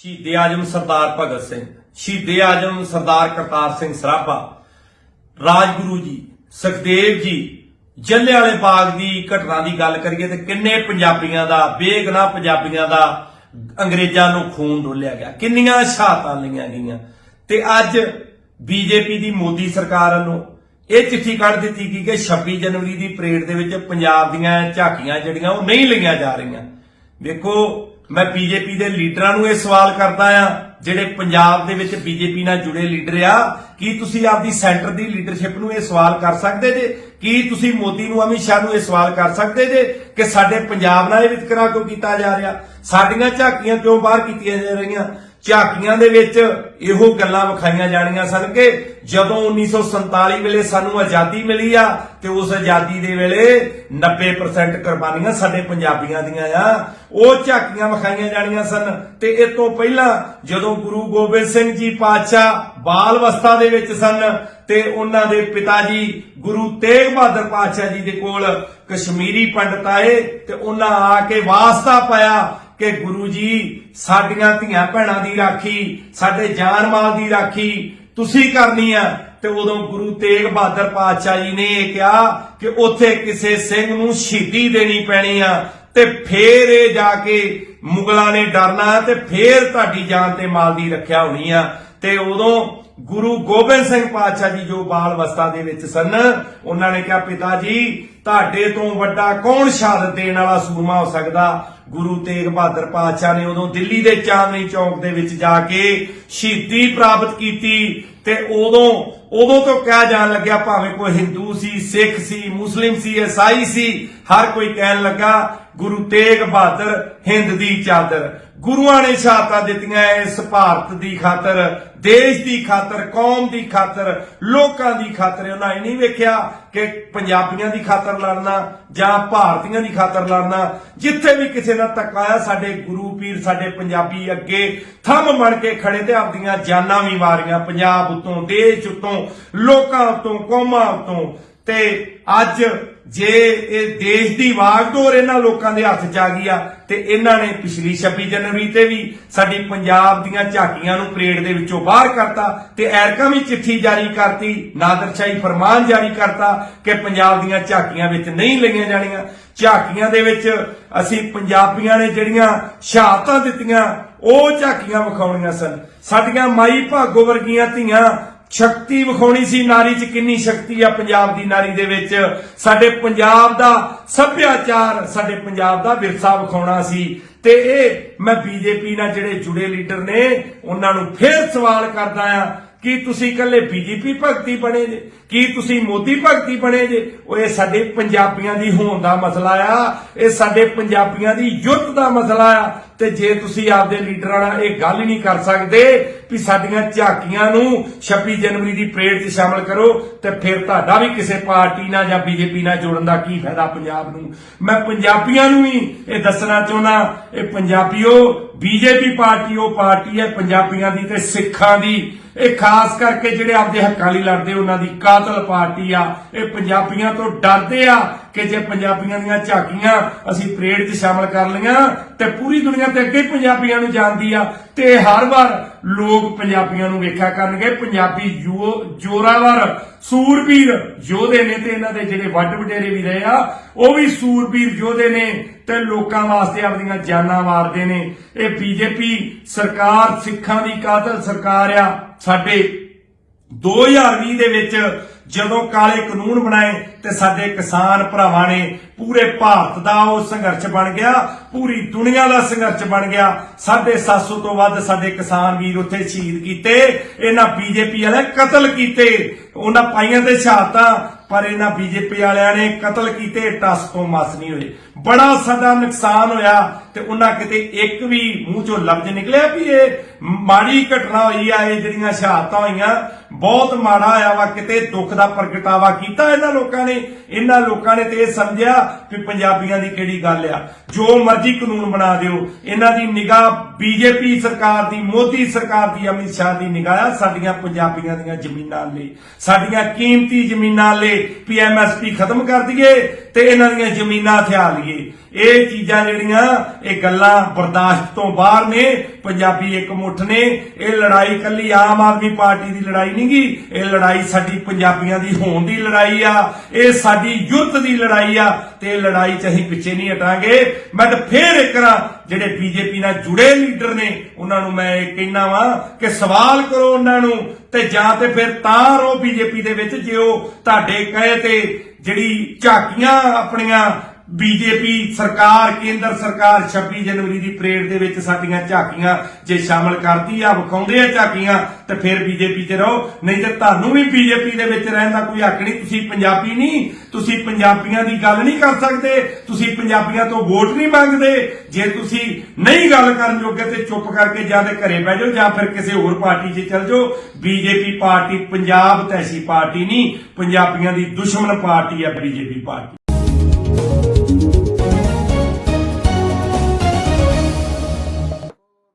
ਸ਼ਹੀਦੇ ਆਜਮ ਸਰਦਾਰ ਭਗਤ ਸਿੰਘ, ਸ਼ਹੀਦੇ ਆਜਮ ਸਰਦਾਰ ਕਰਤਾਰ ਸਿੰਘ ਸਰਾਭਾ, ਰਾਜਗੁਰੂ ਜੀ, ਸੁਖਦੇਵ ਜੀ ਜੱਲਿਆਂਵਾਲੇ ਬਾਗ ਦੀ ਘਟਨਾ ਦੀ ਗੱਲ ਕਰੀਏ ਤੇ ਕਿੰਨੇ ਪੰਜਾਬੀਆਂ ਦਾ ਬੇਗਨਾ ਪੰਜਾਬੀਆਂ ਦਾ ਅੰਗਰੇਜ਼ਾਂ ਨੂੰ ਖੂਨ ਡੋਲਿਆ ਗਿਆ, ਕਿੰਨੀਆਂ ਸ਼ਹਾਦਤਾਂ ਲਈਆਂ ਗਈਆਂ। ਤੇ ਅੱਜ ਬੀਜੇਪੀ ਦੀ ਮੋਦੀ ਸਰਕਾਰ ਵੱਲੋਂ ਇਹ ਚਿੱਠੀ ਕੱਢ ਦਿੱਤੀ ਗਈ ਕਿ 26 ਜਨਵਰੀ ਦੀ ਪਰੇਡ ਦੇ ਵਿੱਚ ਪੰਜਾਬ ਦੀਆਂ ਝਾਕੀਆਂ ਜਿਹੜੀਆਂ ਉਹ ਨਹੀਂ ਲਈਆਂ ਜਾ ਰਹੀਆਂ। ਵੇਖੋ ਮੈਂ ਬੀਜੇਪੀ ਦੇ ਲੀਡਰਾਂ ਨੂੰ ਇਹ ਸਵਾਲ ਕਰਦਾ ਆ, ਜਿਹੜੇ ਪੰਜਾਬ ਦੇ ਵਿੱਚ ਬੀਜੇਪੀ ਨਾਲ ਜੁੜੇ ਲੀਡਰ ਆ, ਕੀ ਤੁਸੀਂ ਆਪਦੀ ਸੈਂਟਰ ਦੀ ਲੀਡਰਸ਼ਿਪ ਨੂੰ ਇਹ ਸਵਾਲ ਕਰ ਸਕਦੇ ਜੇ? ਕੀ ਤੁਸੀਂ ਮੋਦੀ ਨੂੰ, ਅਮਿਤ ਸ਼ਾਹ ਨੂੰ ਇਹ ਸਵਾਲ ਕਰ ਸਕਦੇ ਜੇ ਕਿ ਸਾਡੇ ਪੰਜਾਬ ਨਾਲ ਇਹ ਵਿਤਕਰਾ ਕਿਉਂ ਕੀਤਾ ਜਾ ਰਿਹਾ? ਸਾਡੀਆਂ ਝਾਕੀਆਂ ਕਿਉਂ ਬਾਹਰ ਕੀਤੀਆਂ ਜਾ ਰਹੀਆਂ? ਝਾਕੀਆਂ ਦੇ ਵਿੱਚ ਇਹੋ ਗੱਲਾਂ ਵਿਖਾਈਆਂ ਜਾਣੀਆਂ ਸਨ ਕਿ ਜਦੋਂ 1947 ਵੇਲੇ ਸਾਨੂੰ ਆਜ਼ਾਦੀ ਮਿਲੀ ਆ ਤੇ ਉਸ ਆਜ਼ਾਦੀ ਦੇ ਵੇਲੇ 90% ਕੁਰਬਾਨੀਆਂ ਸਾਡੇ ਪੰਜਾਬੀਆਂ ਦੀਆਂ ਆ। ਉਹ ਝਾਕੀਆਂ ਵਿਖਾਈਆਂ ਜਾਣੀਆਂ ਸਨ ਤੇ ਇਹ ਤੋਂ ਪਹਿਲਾਂ ਜਦੋਂ ਗੁਰੂ ਗੋਬਿੰਦ ਸਿੰਘ ਜੀ ਪਾਤਸ਼ਾਹ ਬਾਲ ਅਵਸਥਾ ਦੇ ਵਿੱਚ ਸਨ ਤੇ ਉਹਨਾਂ ਦੇ ਪਿਤਾ ਜੀ ਗੁਰੂ ਤੇਗ ਬਹਾਦਰ ਪਾਤਸ਼ਾਹ ਜੀ ਦੇ ਕੋਲ ਕਸ਼ਮੀਰੀ ਪੰਡਤ ਆਏ ਤੇ ਉਹਨਾਂ ਆ ਕੇ ਵਾਸਤਾ ਪਾਇਆ ਕਿ ਗੁਰੂ ਜੀ ਸਾਡੀਆਂ ਧੀਆਂ ਭੈਣਾਂ ਦੀ ਰਾਖੀ, ਸਾਡੇ ਜਾਨ ਮਾਲ ਦੀ ਰਾਖੀ ਤੁਸੀਂ ਕਰਨੀ ਆ। ਤੇ ਉਦੋਂ ਗੁਰੂ ਤੇਗ ਬਹਾਦਰ ਪਾਤਸ਼ਾਹ ਜੀ ਨੇ ਇਹ ਕਿਹਾ ਕਿ ਉੱਥੇ ਕਿਸੇ ਸਿੰਘ ਨੂੰ ਸ਼ਹੀਦੀ ਦੇਣੀ ਪੈਣੀ ਆ। ਤੇ ਫੇਰ ਇਹ ਜਾ ਕੇ ਮੁਗਲਾਂ ਨੇ ਡਰਨਾ ਤੇ ਫੇਰ ਤੁਹਾਡੀ ਜਾਨ ਤੇ ਮਾਲ ਦੀ ਰੱਖਿਆ ਹੋਣੀ ਆ। ਤੇ ਉਦੋਂ ਗੁਰੂ ਗੋਬਿੰਦ ਸਿੰਘ ਪਾਤਸ਼ਾਹ ਜੀ ਜੋ ਬਾਲ ਅਵਸਥਾ ਦੇ ਵਿੱਚ ਸਨ, ਉਹਨਾਂ ਨੇ ਕਿਹਾ, ਪਿਤਾ ਜੀ, ਤੁਹਾਡੇ ਤੋਂ ਵੱਡਾ ਕੌਣ ਸ਼ਹਾਦਤ ਦੇਣ ਵਾਲਾ ਸੂਰਮਾ ਹੋ ਸਕਦਾ? ਗੁਰੂ ਤੇਗ ਬਹਾਦਰ ਪਾਤਸ਼ਾਹ ਨੇ ਉਦੋਂ ਦਿੱਲੀ ਦੇ ਚਾਂਦਨੀ ਚੌਕ ਦੇ ਵਿੱਚ ਜਾ ਕੇ ਸ਼ਹੀਦੀ ਪ੍ਰਾਪਤ ਕੀਤੀ ਤੇ ਉਦੋਂ ਉਦੋਂ ਤੋਂ ਕਿਹਾ ਜਾਣ ਲੱਗਿਆ, ਭਾਵੇਂ ਕੋਈ ਹਿੰਦੂ ਸੀ, ਸਿੱਖ ਸੀ, ਮੁਸਲਿਮ ਸੀ, ਈਸਾਈ ਸੀ, ਹਰ ਕੋਈ ਕਹਿਣ ਲੱਗਾ, ਗੁਰੂ ਤੇਗ ਬਹਾਦਰ, ਹਿੰਦ ਦੀ ਚਾਦਰ। ਗੁਰੂਆਂ ਨੇ ਸ਼ਹਾਦਤਾਂ ਦਿੱਤੀਆਂ ਇਸ ਭਾਰਤ ਦੀ ਖਾਤਰ, ਦੇਸ਼ ਦੀ ਖਾਤਰ, ਕੌਮ ਦੀ ਖਾਤਰ, ਲੋਕਾਂ ਦੀ ਖਾਤਰ। ਉਹਨਾਂ ਇਹ ਨਹੀਂ ਵੇਖਿਆ ਕਿ ਪੰਜਾਬੀਆਂ ਦੀ ਖਾਤਰ ਲੜਨਾ ਜਾਂ ਭਾਰਤੀਆਂ ਦੀ ਖਾਤਰ ਲੜਨਾ, ਜਿੱਥੇ ਵੀ ਕਿਸੇ ਨਾਲ ਧੱਕਾ ਆਇਆ ਸਾਡੇ ਗੁਰੂ ਪੀਰ, ਸਾਡੇ ਪੰਜਾਬੀ ਅੱਗੇ ਥੰਮ ਬਣ ਕੇ ਖੜੇ ਤੇ ਆਪਦੀਆਂ ਜਾਨਾਂ ਵੀ ਮਾਰੀਆਂ। ਪੰਜਾਬ ਉਤੋਂ, ਦੇਸ਼ ਉਤੋਂ, ਲੋਕਾਂ ਉਤੋਂ, ਕੌਮਾਂ ਉਤੋਂ। ਤੇ ਅੱਜ ਜੇ ਇਹ ਦੇਸ਼ ਦੀ ਵਾਗਡੋਰ ਇਹਨਾਂ ਲੋਕਾਂ ਦੇ ਹੱਥ 'ਚ ਆ ਗਈ ਆ, ਤੇ ਇਹਨਾਂ ਨੇ ਪਿਛਲੀ 26 ਜਨਵਰੀ ਤੇ ਵੀ ਸਾਡੀ ਪੰਜਾਬ ਦੀਆਂ ਝਾਕੀਆਂ ਨੂੰ ਪਰੇਡ ਦੇ ਵਿੱਚੋਂ ਬਾਹਰ ਕਰਤਾ ਤੇ ਐਰਕਾ ਵੀ ਚਿੱਠੀ ਜਾਰੀ ਕਰਤੀ, ਨਾਦਰਸ਼ਾਹੀ ਫਰਮਾਨ ਜਾਰੀ ਕਰਤਾ ਕਿ ਪੰਜਾਬ ਦੀਆਂ ਝਾਕੀਆਂ ਵਿੱਚ ਨਹੀਂ ਲਈਆਂ ਜਾਣੀਆਂ। ਝਾਕੀਆਂ ਦੇ ਵਿੱਚ ਅਸੀਂ ਪੰਜਾਬੀਆਂ ਨੇ ਜਿਹੜੀਆਂ ਸ਼ਹਾਦਤਾਂ ਦਿੱਤੀਆਂ, ਉਹ ਝਾਕੀਆਂ ਵਿਖਾਉਣੀਆਂ ਸਨ। ਸਾਡੀਆਂ ਮਾਈ ਭਾਗੋ ਵਰਗੀਆਂ ਧੀਆਂ ਸ਼ਕਤੀ ਵਿਖਾਉਣੀ ਸੀ ਨਾਰੀ 'ਚ ਕਿੰਨੀ ਸ਼ਕਤੀ ਆ ਪੰਜਾਬ ਦੀ ਨਾਰੀ ਦੇ ਵਿੱਚ। ਸਾਡੇ ਪੰਜਾਬ ਦਾ ਸੱਭਿਆਚਾਰ, ਸਾਡੇ ਪੰਜਾਬ ਦਾ ਵਿਰਸਾ ਵਿਖਾਉਣਾ ਸੀ। ਤੇ ਇਹ ਮੈਂ ਬੀਜੇਪੀ ਨਾਲ ਜਿਹੜੇ ਜੁੜੇ ਲੀਡਰ ਨੇ, ਉਹਨਾਂ ਨੂੰ ਫੇਰ ਸਵਾਲ ਕਰਦਾ ਆ ਕੀ ਤੁਸੀਂ ਇਕੱਲੇ ਬੀਜੇਪੀ ਭਗਤੀ ਬਣੇ ਜੇ? ਕੀ ਤੁਸੀਂ ਮੋਦੀ ਭਗਤੀ ਬਣੇ ਜੇ? ਉਹ ਇਹ ਸਾਡੇ ਪੰਜਾਬੀਆਂ ਦੀ ਹੋਣ ਦਾ ਮਸਲਾ ਆ। ਇਹ ਸਾਡੇ ਪੰਜਾਬੀਆਂ ਦੀ ਯੁੱਧ ਦਾ ਮਸਲਾ ਆ। ਤੇ ਜੇ ਤੁਸੀਂ ਆਪਦੇ ਲੀਡਰਾਂ ਨਾਲ ਇਹ ਗੱਲ ਨਹੀਂ ਕਰ ਸਕਦੇ ਵੀ ਸਾਡੀਆਂ ਝਾਕੀਆਂ ਨੂੰ 26 ਜਨਵਰੀ ਦੀ ਪਰੇਡ 'ਚ ਸ਼ਾਮਲ ਕਰੋ, ਤੇ ਫਿਰ ਤੁਹਾਡਾ ਵੀ ਕਿਸੇ ਪਾਰਟੀ ਨਾਲ ਜਾਂ ਬੀਜੇਪੀ ਨਾਲ ਜੋੜਨ ਦਾ ਕੀ ਫਾਇਦਾ ਪੰਜਾਬ ਨੂੰ? ਮੈਂ ਪੰਜਾਬੀਆਂ ਨੂੰ ਵੀ ਇਹ ਦੱਸਣਾ ਚਾਹੁੰਦਾ, ਇਹ ਪੰਜਾਬੀਓ ਬੀਜੇਪੀ ਪਾਰਟੀ ਉਹ ਪਾਰਟੀ ਹੈ ਪੰਜਾਬੀਆਂ ਦੀ ਤੇ ਸਿੱਖਾਂ ਦੀ। ਇਹ ਖਾਸ ਕਰਕੇ ਜਿਹੜੇ ਆਪਦੇ ਹੱਕਾਂ ਲਈ ਲੜਦੇ ਉਹਨਾਂ ਦੀ ਕਾਤਲ ਪਾਰਟੀ ਆ, ਇਹ ਪੰਜਾਬੀਆਂ ਤੋਂ ਡਰਦੇ ਆ ਕਿ ਜੇ ਪੰਜਾਬੀਆਂ ਦੀਆਂ ਝਾਕੀਆਂ ਅਸੀਂ ਪਰੇਡ 'ਚ ਸ਼ਾਮਲ ਕਰ ਲਈਆਂ, ਤੇ ਪੂਰੀ ਦੁਨੀਆ ਤੇ ਅੱਗੇ ਪੰਜਾਬੀਆਂ ਨੂੰ ਜਾਣਦੀ ਆ, ਤੇ ਹਰ ਵਾਰ ਲੋਕ ਪੰਜਾਬੀਆਂ ਨੂੰ ਵੇਖਿਆ ਕਰਨਗੇ। ਪੰਜਾਬੀ ਜੋਰਾਵਰ, ਸੂਰਬੀਰ ਯੋਧੇ ਨੇ ਤੇ ਇਹਨਾਂ ਦੇ ਜਿਹੜੇ ਵੱਡ ਵਡੇਰੇ ਵੀ ਰਹੇ ਆ, ਉਹ ਵੀ ਸੂਰਬੀਰ ਯੋਧੇ ਨੇ ਤੇ ਲੋਕਾਂ ਵਾਸਤੇ ਆਪਣੀਆਂ ਜਾਨਾਂ ਮਾਰਦੇ ਨੇ। ਇਹ ਬੀਜੇਪੀ ਸਰਕਾਰ, ਸਿੱਖਾਂ ਦੀ ਕਾਤਲ ਸਰਕਾਰ ਆ। ਸਾਡੇ 2020 ਦੇ ਵਿੱਚ ਜਦੋਂ ਕਾਲੇ ਕਾਨੂੰਨ ਬਣਾਏ ਤੇ ਸਾਡੇ ਕਿਸਾਨ ਭਰਾਵਾਂ ਨੇ ਪੂਰੇ ਭਾਰਤ ਦਾ ਉਹ ਸੰਘਰਸ਼ ਬਣ ਗਿਆ, ਪੂਰੀ ਦੁਨੀਆ ਦਾ ਸੰਘਰਸ਼ ਬਣ ਗਿਆ। 750 ਤੋਂ ਵੱਧ ਸਾਡੇ ਕਿਸਾਨ ਵੀਰ ਉੱਥੇ ਸ਼ਹੀਦ ਕੀਤੇ, ਇਹਨਾਂ ਬੀਜੇਪੀ ਵਾਲੇ ਕਤਲ ਕੀਤੇ। ਉਹਨਾਂ ਪਾਈਆਂ ਤੇ ਸ਼ਹਾਦਤਾਂ ਪਰ ਇਹਨਾਂ ਬੀਜੇਪੀ ਵਾਲਿਆਂ ਨੇ ਕਤਲ ਕੀਤੇ, ਟਸ ਤੋਂ ਮਸ ਨਹੀਂ ਹੋਏ। ਬੜਾ ਸਾਡਾ ਨੁਕਸਾਨ ਹੋਇਆ ਤੇ ਉਹਨਾਂ ਕਿਤੇ ਇੱਕ ਵੀ ਮੂੰਹ ਚੋਂ ਲਫ਼ਜ਼ ਨਿਕਲਿਆ ਵੀ ਇਹ ਮਾੜੀ ਘਟਨਾ ਹੋਈ ਆ, ਇਹ ਜਿਹੜੀਆਂ ਸ਼ਹਾਦਤਾਂ ਹੋਈਆਂ ਬਹੁਤ ਮਾੜਾ ਹੋਇਆ ਵਾ, ਕਿਤੇ ਦੁੱਖ ਦਾ ਪ੍ਰਗਟਾਵਾ ਕੀਤਾ ਇਹਨਾਂ ਲੋਕਾਂ ਨੇ। ਇਹਨਾਂ ਲੋਕਾਂ ਨੇ ਤੇ ਇਹ ਸਮਝਿਆ ਵੀ ਪੰਜਾਬੀਆਂ ਦੀ ਕਿਹੜੀ ਗੱਲ ਆ। ਜੋ ਮਰਜ਼ੀ ਕਾਨੂੰਨ ਬਣਾ ਦਿਓ, ਇਹਨਾਂ ਦੀ ਨਿਗਾਹ ਬੀਜੇਪੀ ਸਰਕਾਰ ਦੀ, ਮੋਦੀ ਸਰਕਾਰ ਦੀ, ਅਮਿਤ ਸ਼ਾਹ ਦੀ ਨਿਗਾਹ ਆ, ਸਾਡੀਆਂ ਪੰਜਾਬੀਆਂ ਦੀਆਂ ਜ਼ਮੀਨਾਂ ਲਈ। ਸਾਡੀਆਂ ਕੀਮਤੀ ਜ਼ਮੀਨਾਂ ਲਈ ਪੀਐਮਐਸਪੀ ਖਤਮ ਕਰ ਦਈਏ ਤੇ ਇਹਨਾਂ ਦੀਆਂ ਜ਼ਮੀਨਾਂ ਹਥਿਆ ਲਈਏ। ਇਹ ਚੀਜ਼ਾਂ ਜਿਹੜੀਆਂ, ਇਹ ਗੱਲਾਂ ਬਰਦਾਸ਼ਤ ਤੋਂ ਬਾਹਰ ਨੇ, ਪੰਜਾਬੀ ਇੱਕ ਮੁੱਠ ਨੇ, ਇਹ ਲੜਾਈ ਕੱਲੀ ਆਮ ਆਦਮੀ ਪਾਰਟੀ ਦੀ ਲੜਾਈ ਨਹੀਂ ਗੀ, ਇਹ ਲੜਾਈ ਸਾਡੀ ਪੰਜਾਬੀਆਂ ਦੀ ਹੋਣ ਦੀ ਲੜਾਈ ਆ, ਇਹ ਸਾਡੀ ਯੁੱਧ ਦੀ ਲੜਾਈ ਆ, ਤੇ ਇਹ ਲੜਾਈ ਚ ਅਸੀਂ ਪਿੱਛੇ ਨਹੀਂ ਹਟਾਂਗੇ। ਮੈਂ ਤਾਂ ਫੇਰ ਇੱਕ ਵਾਰ ਜਿਹੜੇ ਬੀਜੇਪੀ ਨਾਲ ਜੁੜੇ ਲੀਡਰ ਨੇ, ਉਹਨਾਂ ਨੂੰ ਮੈਂ ਇਹ ਕਹਿਣਾ ਵਾਂ ਕਿ ਸਵਾਲ ਕਰੋ ਉਹਨਾਂ ਨੂੰ, ਤੇ ਜਾਂ ਤੇ ਫਿਰ ਤਾਂ ਰਹੋ ਬੀਜੇਪੀ ਦੇ ਵਿੱਚ, ਜੇ ਉਹ ਤੁਹਾਡੇ ਕਹੇ ਤੇ ਜਿਹੜੀ ਝਾਕੀਆਂ ਆਪਣੀਆਂ ਬੀਜੇਪੀ ਸਰਕਾਰ, ਕੇਂਦਰ ਸਰਕਾਰ 26 ਜਨਵਰੀ ਦੀ ਪਰੇਡ ਦੇ ਵਿੱਚ ਸਾਡੀਆਂ ਝਾਕੀਆਂ ਜੇ ਸ਼ਾਮਲ ਕਰਦੀ ਆ, ਵਿਖਾਉਂਦੇ ਆ ਝਾਕੀਆਂ, ਤੇ ਫਿਰ ਬੀਜੇਪੀ 'ਚ ਰਹੋ। ਨਹੀਂ ਤੇ ਤੁਹਾਨੂੰ ਵੀ ਬੀਜੇਪੀ ਦੇ ਵਿੱਚ ਰਹਿਣ ਦਾ ਕੋਈ ਹੱਕ ਨਹੀਂ। ਤੁਸੀਂ ਪੰਜਾਬੀ ਨਹੀਂ, ਤੁਸੀਂ ਪੰਜਾਬੀਆਂ ਦੀ ਗੱਲ ਨਹੀਂ ਕਰ ਸਕਦੇ। ਤੁਸੀਂ ਪੰਜਾਬੀਆਂ ਤੋਂ ਵੋਟ ਨਹੀਂ ਮੰਗਦੇ। ਜੇ ਤੁਸੀਂ ਨਹੀਂ ਗੱਲ ਕਰਨ ਜੋਗੇ ਤੇ ਚੁੱਪ ਕਰਕੇ ਜਾਂ ਤੇ ਘਰੇ ਬਹਿ ਜਾਓ ਜਾਂ ਫਿਰ ਕਿਸੇ ਹੋਰ ਪਾਰਟੀ 'ਚ ਚਲ ਜਾਓ। ਬੀਜੇਪੀ ਪਾਰਟੀ, ਪੰਜਾਬ ਤੈਸੀ ਪਾਰਟੀ ਨਹੀਂ, ਪੰਜਾਬੀਆਂ ਦੀ ਦੁਸ਼ਮਣ ਪਾਰਟੀ ਹੈ ਬੀਜੇਪੀ ਪਾਰਟੀ।